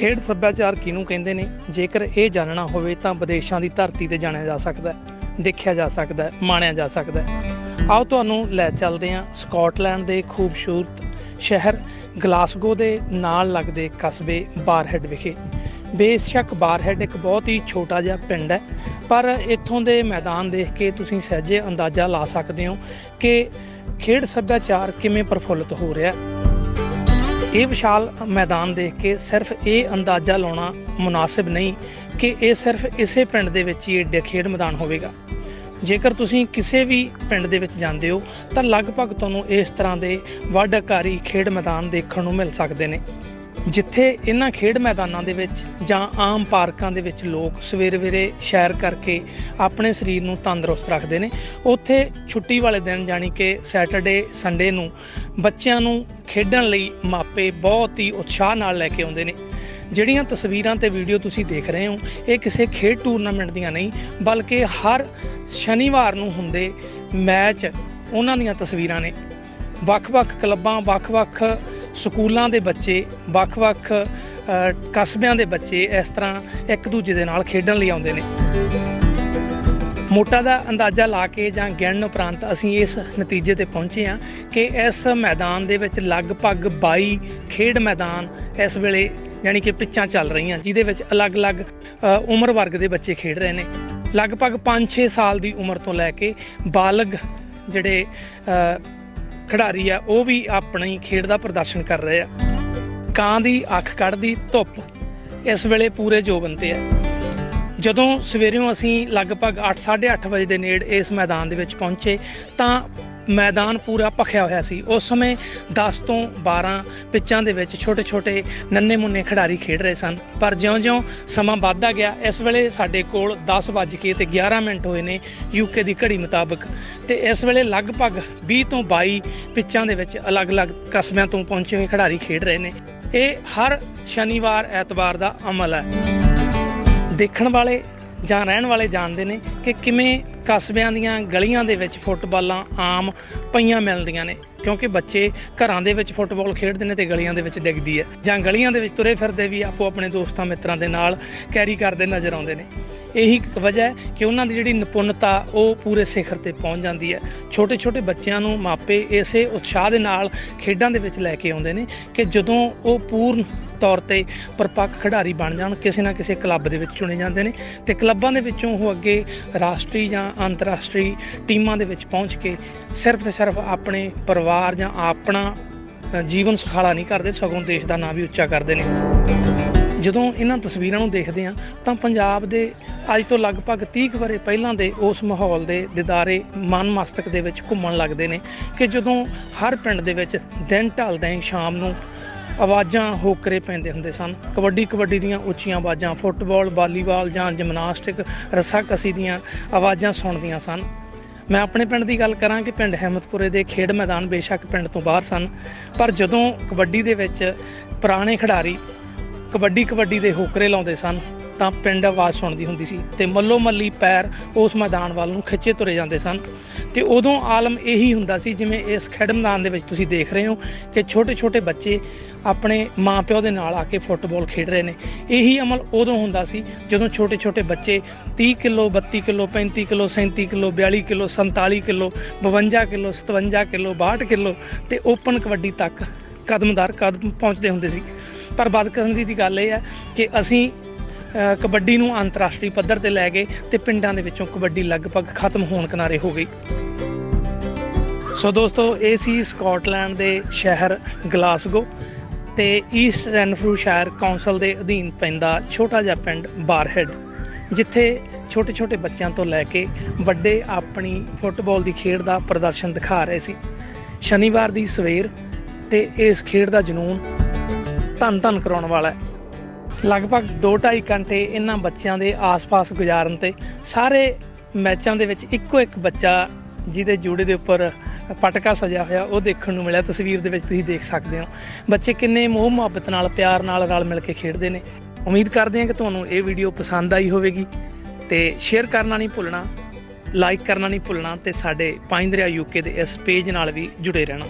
ਖੇਡ ਸੱਭਿਆਚਾਰ ਕਿਹਨੂੰ ਕਹਿੰਦੇ ਨੇ? ਜੇਕਰ ਇਹ ਜਾਣਨਾ ਹੋਵੇ ਤਾਂ ਵਿਦੇਸ਼ਾਂ ਦੀ ਧਰਤੀ ਤੇ ਜਾਣਿਆ ਜਾ ਸਕਦਾ ਹੈ, ਦੇਖਿਆ ਜਾ ਸਕਦਾ ਹੈ, ਮਾਣਿਆ ਜਾ ਸਕਦਾ ਹੈ। ਆਓ ਤੁਹਾਨੂੰ ਲੈ ਚੱਲਦੇ ਹਾਂ ਸਕਾਟਲੈਂਡ ਦੇ ਖੂਬਸੂਰਤ ਸ਼ਹਿਰ ਗਲਾਸਗੋ ਦੇ ਨਾਲ ਲੱਗਦੇ ਕਸਬੇ ਬਾਰਹੈਡ ਵਿਖੇ। ਬੇਸ਼ੱਕ ਬਾਰਹੈਡ ਇੱਕ ਬਹੁਤ ਹੀ ਛੋਟਾ ਜਿਹਾ ਪਿੰਡ ਹੈ, ਪਰ ਇੱਥੋਂ ਦੇ ਮੈਦਾਨ ਦੇਖ ਕੇ ਤੁਸੀਂ ਸਹਿਜੇ ਅੰਦਾਜ਼ਾ ਲਾ ਸਕਦੇ ਹੋ ਕਿ ਖੇਡ ਸੱਭਿਆਚਾਰ ਕਿਵੇਂ ਪ੍ਰਫੁੱਲਤ ਹੋ ਰਿਹਾ ਹੈ। ਇਹ ਵਿਸ਼ਾਲ ਮੈਦਾਨ ਦੇਖ ਕੇ ਸਿਰਫ ਇਹ ਅੰਦਾਜ਼ਾ ਲਾਉਣਾ ਮੁਨਾਸਿਬ ਨਹੀਂ ਕਿ ਇਹ ਸਿਰਫ ਇਸੇ ਪਿੰਡ ਦੇ ਵਿੱਚ ਹੀ ਏਡੇ ਖੇਡ ਮੈਦਾਨ ਹੋਵੇਗਾ। ਜੇਕਰ ਤੁਸੀਂ ਕਿਸੇ ਵੀ ਪਿੰਡ ਦੇ ਵਿੱਚ ਜਾਂਦੇ ਹੋ, ਤਾਂ ਲਗਭਗ ਤੁਹਾਨੂੰ ਇਸ ਤਰ੍ਹਾਂ ਦੇ ਵੱਡ ਆਕਾਰੀ ਖੇਡ ਮੈਦਾਨ ਦੇਖਣ ਨੂੰ ਮਿਲ ਸਕਦੇ ਨੇ। ਜਿੱਥੇ ਇਹਨਾਂ ਖੇਡ ਮੈਦਾਨਾਂ ਦੇ ਵਿੱਚ ਜਾਂ ਆਮ ਪਾਰਕਾਂ ਦੇ ਵਿੱਚ ਲੋਕ ਸਵੇਰੇ-ਵੇਰੇ ਸੈਰ ਕਰਕੇ ਆਪਣੇ ਸਰੀਰ ਨੂੰ ਤੰਦਰੁਸਤ ਰੱਖਦੇ ਨੇ। ਉੱਥੇ ਛੁੱਟੀ ਵਾਲੇ ਦਿਨ ਜਾਣੀ ਕਿ ਸੈਟਰਡੇ ਸੰਡੇ ਨੂੰ ਬੱਚਿਆਂ ਨੂੰ ਖੇਡਣ ਲਈ ਮਾਪੇ ਬਹੁਤ ਹੀ ਉਤਸ਼ਾਹ ਨਾਲ ਲੈ ਕੇ ਆਉਂਦੇ ਨੇ। ਜਿਹੜੀਆਂ ਤਸਵੀਰਾਂ ਤੇ ਵੀਡੀਓ ਤੁਸੀਂ ਦੇਖ ਰਹੇ ਹੋ, ਇਹ ਕਿਸੇ ਖੇਡ ਟੂਰਨਾਮੈਂਟ ਦੀਆਂ ਨਹੀਂ, ਬਲਕਿ ਹਰ ਸ਼ਨੀਵਾਰ ਨੂੰ ਹੁੰਦੇ ਮੈਚ ਉਹਨਾਂ ਦੀਆਂ ਤਸਵੀਰਾਂ ਨੇ। ਵੱਖ-ਵੱਖ ਕਲੱਬਾਂ, ਵੱਖ-ਵੱਖ ਸਕੂਲਾਂ ਦੇ ਬੱਚੇ, ਵੱਖ-ਵੱਖ ਕਸਬਿਆਂ ਦੇ ਬੱਚੇ ਇਸ ਤਰ੍ਹਾਂ ਇੱਕ ਦੂਜੇ ਦੇ ਨਾਲ ਖੇਡਣ ਲਈ ਆਉਂਦੇ ਨੇ। ਮੋਟਾ ਦਾ ਅੰਦਾਜ਼ਾ ਲਾ ਕੇ ਜਾਂ ਗਿਣਨ ਉਪਰੰਤ ਅਸੀਂ ਇਸ ਨਤੀਜੇ ਤੇ ਪਹੁੰਚੇ ਹਾਂ ਕਿ ਇਸ ਮੈਦਾਨ ਦੇ ਵਿੱਚ ਲਗਭਗ 22 ਖੇਡ ਮੈਦਾਨ ਇਸ ਵੇਲੇ ਯਾਨੀ ਕਿ ਪਿੱਚਾਂ ਚੱਲ ਰਹੀਆਂ, ਜਿਹਦੇ ਵਿੱਚ ਅਲੱਗ-ਅਲੱਗ ਉਮਰ ਵਰਗ ਦੇ ਬੱਚੇ ਖੇਡ ਰਹੇ ਨੇ। ਲਗਭਗ 5-6 ਸਾਲ ਦੀ ਉਮਰ ਤੋਂ ਲੈ ਕੇ ਬਾਲਗ ਜਿਹੜੇ ਖਿਡਾਰੀ ਆ, ਉਹ ਵੀ ਆਪਣੀ ਖੇਡ ਦਾ ਪ੍ਰਦਰਸ਼ਨ ਕਰ ਰਹੇ ਆ। ਕਾਂ ਦੀ ਅੱਖ ਕੱਢਦੀ ਧੁੱਪ। ਇਸ ਵੇਲੇ ਪੂਰੇ ਜੋਬਨ ਤੇ ਆ। ਜਦੋਂ ਸਵੇਰਿਓਂ ਅਸੀਂ ਲਗਭਗ 8:30 ਵਜੇ ਦੇ ਨੇੜ ਇਸ ਮੈਦਾਨ ਦੇ ਵਿੱਚ ਪਹੁੰਚੇ, ਤਾਂ ਮੈਦਾਨ ਪੂਰਾ ਭਖਿਆ ਹੋਇਆ ਸੀ। ਉਸ ਸਮੇਂ 10 ਤੋਂ 12 ਪਿੱਚਾਂ ਦੇ ਵਿੱਚ ਛੋਟੇ-ਛੋਟੇ ਨੰਨੇ ਮੁੰਨੇ ਖਿਡਾਰੀ ਖੇਡ ਰਹੇ ਸਨ। ਪਰ ਜਿਉਂ-ਜਿਉਂ ਸਮਾਂ ਵੱਧਦਾ ਗਿਆ, ਇਸ ਵੇਲੇ ਸਾਡੇ ਕੋਲ 10 ਵੱਜ ਕੇ ਤੇ 11 ਮਿੰਟ ਹੋਏ ਨੇ ਯੂਕੇ ਦੀ ਘੜੀ ਮੁਤਾਬਕ। ਤੇ ਇਸ ਵੇਲੇ ਲਗਭਗ 20 ਤੋਂ 22 ਪਿੱਚਾਂ ਦੇ ਵਿੱਚ ਅਲੱਗ-ਅਲੱਗ ਕਸਬਿਆਂ ਤੋਂ ਪਹੁੰਚੇ ਹੋਏ ਖਿਡਾਰੀ ਖੇਡ ਰਹੇ ਨੇ। ਇਹ ਹਰ ਸ਼ਨੀਵਾਰ, ਐਤਵਾਰ ਦਾ ਅਮਲ ਹੈ। ਦੇਖਣ ਵਾਲੇ ਜਾਂ ਰਹਿਣ ਵਾਲੇ ਜਾਣਦੇ ਨੇ ਕਿ ਕਿਵੇਂ ਕਸਬਿਆਂ ਦੀਆਂ ਗਲੀਆਂ ਦੇ ਵਿੱਚ ਫੁੱਟਬਾਲਾਂ ਆਮ ਪਈਆਂ ਮਿਲਦੀਆਂ ਨੇ, ਕਿਉਂਕਿ ਬੱਚੇ ਘਰਾਂ ਦੇ ਵਿੱਚ ਫੁੱਟਬਾਲ ਖੇਡਦੇ ਨੇ ਤੇ ਗਲੀਆਂ ਦੇ ਵਿੱਚ ਡਿੱਗਦੀ ਹੈ। ਜਾਂ ਗਲੀਆਂ ਦੇ ਵਿੱਚ ਤੁਰੇ ਫਿਰਦੇ ਵੀ ਆਪੋ ਆਪਣੇ ਦੋਸਤਾਂ ਮਿੱਤਰਾਂ ਦੇ ਨਾਲ ਕੈਰੀ ਕਰਦੇ ਨਜ਼ਰ ਆਉਂਦੇ ਨੇ। ਇਹੀ ਵਜ੍ਹਾ ਹੈ ਕਿ ਉਹਨਾਂ ਦੀ ਜਿਹੜੀ ਨਿਪੁੰਨਤਾ, ਉਹ ਪੂਰੇ ਸਿਖਰ ਤੇ ਪਹੁੰਚ ਜਾਂਦੀ ਹੈ। ਛੋਟੇ ਛੋਟੇ ਬੱਚਿਆਂ ਨੂੰ ਮਾਪੇ ਇਸੇ ਉਤਸ਼ਾਹ ਦੇ ਨਾਲ ਖੇਡਾਂ ਦੇ ਵਿੱਚ ਲੈ ਕੇ ਆਉਂਦੇ ਨੇ ਕਿ ਜਦੋਂ ਉਹ ਪੂਰਨ ਤੌਰ ਤੇ ਪਰਪੱਕ ਖਿਡਾਰੀ ਬਣ ਜਾਣ, ਕਿਸੇ ਨਾ ਕਿਸੇ ਕਲੱਬ ਦੇ ਵਿੱਚ ਚੁਣੇ ਜਾਂਦੇ ਨੇ ਤੇ ਕਲੱਬਾਂ ਦੇ ਵਿੱਚੋਂ ਉਹ ਅੱਗੇ ਰਾਸ਼ਟਰੀ ਜਾਂ ਅੰਤਰਰਾਸ਼ਟਰੀ ਟੀਮਾਂ ਦੇ ਵਿੱਚ ਪਹੁੰਚ ਕੇ ਸਿਰਫ ਤੇ ਸਿਰਫ ਆਪਣੇ ਪਰਿਵਾਰ ਜਾਂ ਆਪਣਾ ਜੀਵਨ ਸੁਖਾਲਾ ਨਹੀਂ ਕਰਦੇ, ਸਗੋਂ ਦੇਸ਼ ਦਾ ਨਾਂ ਵੀ ਉੱਚਾ ਕਰਦੇ ਨੇ। ਜਦੋਂ ਇਹਨਾਂ ਤਸਵੀਰਾਂ ਨੂੰ ਦੇਖਦੇ ਹਾਂ, ਤਾਂ ਪੰਜਾਬ ਦੇ ਅੱਜ ਤੋਂ ਲਗਭਗ 30 ਕੁ ਵਰੇ ਪਹਿਲਾਂ ਦੇ ਉਸ ਮਾਹੌਲ ਦੇ ਦਿਦਾਰੇ ਮਨ ਮਸਤਕ ਦੇ ਵਿੱਚ ਘੁੰਮਣ ਲੱਗਦੇ ਨੇ ਕਿ ਜਦੋਂ ਹਰ ਪਿੰਡ ਦੇ ਵਿੱਚ ਦਿਨ ਢਲਦਾ ਹੀ, ਸ਼ਾਮ ਨੂੰ ਆਵਾਜ਼ਾਂ ਹੋਕਰੇ ਪੈਂਦੇ ਹੁੰਦੇ ਸਨ। ਕਬੱਡੀ ਕਬੱਡੀ ਦੀਆਂ ਉੱਚੀਆਂ ਆਵਾਜ਼ਾਂ, ਫੁੱਟਬਾਲ, ਵਾਲੀਬਾਲ ਜਾਂ ਜਿਮਨਾਸਟਿਕ ਰੱਸਾਕਸੀ ਦੀਆਂ ਆਵਾਜ਼ਾਂ ਸੁਣਦੀਆਂ ਸਨ। ਮੈਂ ਆਪਣੇ ਪਿੰਡ ਦੀ ਗੱਲ ਕਰਾਂ ਕਿ ਪਿੰਡ ਹਿੰਮਤਪੁਰੇ ਦੇ ਖੇਡ ਮੈਦਾਨ ਬੇਸ਼ੱਕ ਪਿੰਡ ਤੋਂ ਬਾਹਰ ਸਨ, ਪਰ ਜਦੋਂ ਕਬੱਡੀ ਦੇ ਵਿੱਚ ਪੁਰਾਣੇ ਖਿਡਾਰੀ ਕਬੱਡੀ ਕਬੱਡੀ ਦੇ ਹੋਕਰੇ ਲਾਉਂਦੇ ਸਨ, ਤਾਂ ਪਿੰਡ ਆਵਾਜ਼ ਸੁਣਦੀ ਹੁੰਦੀ ਸੀ ਤੇ ਮੱਲੋ ਮੱਲੀ ਪੈਰ ਉਸ ਮੈਦਾਨ ਵੱਲ ਨੂੰ ਖਿੱਚੇ ਤੁਰੇ ਜਾਂਦੇ ਸਨ। ਤੇ ਉਦੋਂ ਆਲਮ ਇਹੀ ਹੁੰਦਾ ਸੀ ਜਿਵੇਂ ਇਸ ਖੇਡ ਮੈਦਾਨ ਦੇ ਵਿੱਚ ਤੁਸੀਂ ਦੇਖ ਰਹੇ ਹੋ ਕਿ ਛੋਟੇ ਛੋਟੇ ਬੱਚੇ ਆਪਣੇ ਮਾਪਿਓ ਦੇ ਨਾਲ ਆ ਕੇ ਫੁੱਟਬਾਲ ਖੇਡ ਰਹੇ ਨੇ। ਇਹੀ ਅਮਲ ਉਦੋਂ ਹੁੰਦਾ ਸੀ ਜਦੋਂ ਛੋਟੇ ਛੋਟੇ ਬੱਚੇ 30 kilo 32 kilo 35 kilo 37 kilo 42 kilo 47 kilo 52 kilo 57 kilo 62 kilo ਤੇ ਓਪਨ ਕਬੱਡੀ ਤੱਕ ਕਦਮਦਾਰ ਕਦਮ ਪਹੁੰਚਦੇ ਹੁੰਦੇ ਸੀ। ਪਰ ਬਦਕਿਸਮਤੀ ਦੀ ਗੱਲ ਇਹ ਹੈ ਕਿ ਅਸੀਂ ਕਬੱਡੀ ਨੂੰ ਅੰਤਰਰਾਸ਼ਟਰੀ ਪੱਧਰ ਤੇ ਲੈ ਗਏ ਤੇ ਪਿੰਡਾਂ ਦੇ ਵਿੱਚੋਂ ਕਬੱਡੀ ਲਗਭਗ ਖਤਮ ਹੋਣ ਕਿਨਾਰੇ ਹੋ ਗਈ। ਸੋ ਦੋਸਤੋ, ਇਹ ਸੀ ਸਕਾਟਲੈਂਡ ਦੇ ਸ਼ਹਿਰ ਗਲਾਸਗੋ ਤੇ ਈਸਟ ਰੈਨਫਰੂ ਸ਼ਾਇਰ ਕੌਂਸਲ ਦੇ ਅਧੀਨ ਪੈਂਦਾ ਛੋਟਾ ਜਿਹਾ ਪਿੰਡ ਬਾਰਹੈਡ, ਜਿੱਥੇ ਛੋਟੇ ਛੋਟੇ ਬੱਚਿਆਂ ਤੋਂ ਲੈ ਕੇ ਵੱਡੇ ਆਪਣੀ ਫੁੱਟਬਾਲ ਦੀ ਖੇਡ ਦਾ ਪ੍ਰਦਰਸ਼ਨ ਦਿਖਾ ਰਹੇ ਸੀ। ਸ਼ਨੀਵਾਰ ਦੀ ਸਵੇਰ ਤੇ ਇਸ ਖੇਡ ਦਾ ਜਨੂਨ ਧੰਨ ਧੰਨ ਕਰਾਉਣ ਵਾਲਾ ਹੈ। ਲਗਭਗ 2.5 ਘੰਟੇ ਇਹਨਾਂ ਬੱਚਿਆਂ ਦੇ ਆਸ-ਪਾਸ ਗੁਜ਼ਾਰਨ ਤੇ ਸਾਰੇ ਮੈਚਾਂ ਦੇ ਵਿੱਚ ਇੱਕੋ ਇੱਕ ਬੱਚਾ ਜਿਹਦੇ ਜੂੜੇ ਦੇ ਉੱਪਰ ਪਟਕਾ ਸਜਿਆ ਹੋਇਆ, ਉਹ ਦੇਖਣ ਨੂੰ ਮਿਲਿਆ। ਤਸਵੀਰ ਦੇ ਵਿੱਚ ਤੁਸੀਂ ਦੇਖ ਸਕਦੇ ਹੋ। ਬੱਚੇ ਕਿੰਨੇ ਮੋਹ ਮੁਹੱਬਤ ਨਾਲ, ਪਿਆਰ ਨਾਲ ਰਲ ਮਿਲ ਕੇ ਖੇਡਦੇ ਨੇ। ਉਮੀਦ ਕਰਦੇ ਹਾਂ ਕਿ ਤੁਹਾਨੂੰ ਇਹ ਵੀਡੀਓ ਪਸੰਦ ਆਈ ਹੋਵੇਗੀ। ਤੇ ਸ਼ੇਅਰ ਕਰਨਾ ਨਹੀਂ ਭੁੱਲਣਾ ਲਾਈਕ ਕਰਨਾ ਨਹੀਂ ਭੁੱਲਣਾ ਤੇ ਸਾਡੇ ਪੰਜ ਦਰਿਆ ਯੂਕੇ ਦੇ ਇਸ ਪੇਜ ਨਾਲ ਵੀ ਜੁੜੇ ਰਹਿਣਾ।